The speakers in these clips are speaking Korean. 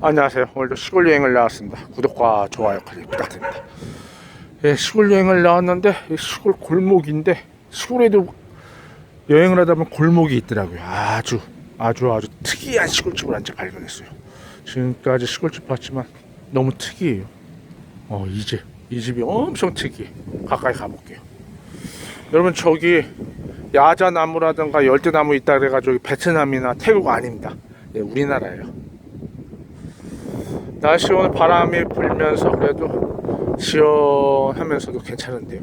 안녕하세요. 오늘도 시골 여행을 나왔습니다. 구독과 좋아요 클릭 부탁드립니다. 예, 시골 여행을 나왔는데 이 시골 골목인데 시골에도 여행을 하다 보면 골목이 있더라고요. 아주 아주 아주 특이한 시골집을 한집 발견했어요. 지금까지 시골집 봤지만 너무 특이해요. 어, 이 집, 이 집이 엄청 특이해. 가까이 가볼게요. 여러분 저기 야자나무라든가 열대나무 있다 그래가지고 베트남이나 태국 아닙니다. 예, 우리나라예요. 날씨 오늘 바람이 불면서 그래도 시원하면서도 괜찮은데요.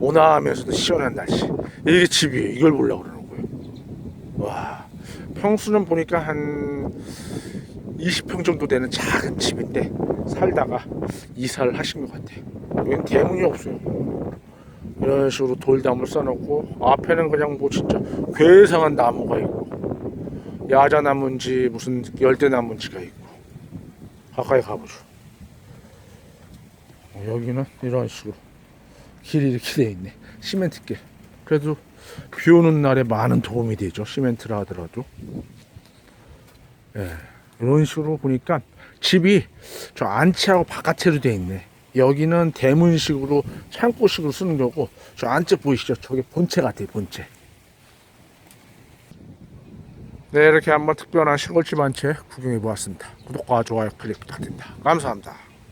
온화하면서도 시원한 날씨. 이게 집이에요. 이걸 보려고 그러는 거예요. 와, 평수는 보니까 한 20평 정도 되는 작은 집인데 살다가 이사를 하신 것 같아요. 여기는 대문이 없어요. 이런 식으로 돌담을 써놓고 앞에는 그냥 뭐 진짜 괴상한 나무가 있고 야자나무인지 무슨 열대나무인지가 있고 가까이 가보죠. 어, 여기는 이런 식으로 길이 이렇게 돼 있네. 시멘트 길. 그래도 비 오는 날에 많은 도움이 되죠. 시멘트라 하더라도. 예. 이런 식으로 보니까 집이 저 안채하고 바깥채로 돼 있네. 여기는 대문식으로 창고식으로 쓰는 거고 저 안쪽 보이시죠? 저게 본체 같아요. 본체. 네 이렇게 한번 특별한 시골집 한 채 구경해 보았습니다. 구독과 좋아요 클릭 부탁드립니다. 감사합니다.